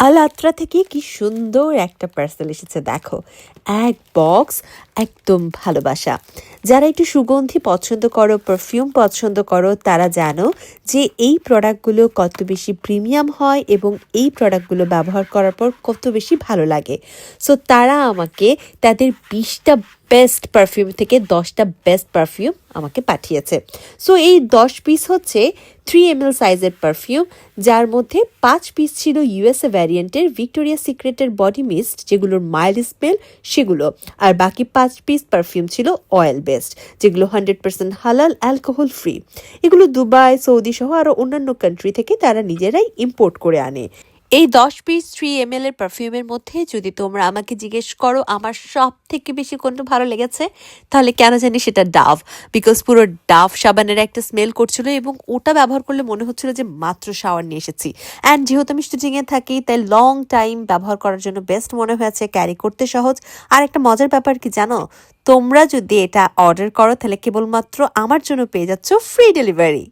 আলাত্রা থেকে কি সুন্দর একটা পার্সেল এসেছে, দেখো। এক বক্স একদম ভালোবাসা। যারা একটু সুগন্ধি পছন্দ করো পারফিউম পছন্দ করো, তারা জানো যে এই প্রোডাক্টগুলো কত বেশি প্রিমিয়াম হয় এবং এই প্রোডাক্টগুলো ব্যবহার করার পর কত বেশি ভালো লাগে। সো তারা আমাকে তাদের বিশটা বেস্ট পারফিউম থেকে দশটা বেস্ট পারফিউম আমাকে পাঠিয়েছে। সো এই দশ পিস হচ্ছে থ্রি এম এল সাইজের পারফিউম যার মধ্যে পাঁচ পিস ছিল ইউএসএ ভ্যারিয়েন্টের ভিক্টোরিয়া সিক্রেটের বডি মিস্ট যেগুলোর মাইল্ড স্মেল সেগুলো। আর বাকি পাঁচ পিস পারফিউম ছিল অয়েল বেসড যেগুলো হান্ড্রেড পার্সেন্ট হালাল অ্যালকোহল ফ্রি এগুলো দুবাই, সৌদি সহ আরও অন্যান্য কান্ট্রি থেকে তারা নিজেরাই ইম্পোর্ট করে আনে। এই দশ পিস থ্রি এম এল এর পারফিউমের মধ্যে যদি তোমরা আমাকে জিজ্ঞেস করো, আমার সব থেকে বেশি কোনটা ভালো লেগেছে, তাহলে কেন জানি সেটা ডাভ বিকজ পুরো ডাভ সাবানের একটা স্মেল করছিল এবং ওটা ব্যবহার করলে মনে হচ্ছিল যে মাত্র শাওয়ার নিয়ে এসেছি। অ্যান্ড যেহেতু আমি স্টিচিংয়ে থাকি, তাই লং টাইম ব্যবহার করার জন্য বেস্ট মনে হয়েছে ক্যারি করতে সহজ। আর একটা মজার ব্যাপার কি জানো? তোমরা যদি এটা অর্ডার করো, তাহলে কেবলমাত্র আমার জন্য পেয়ে যাচ্ছ ফ্রি ডেলিভারি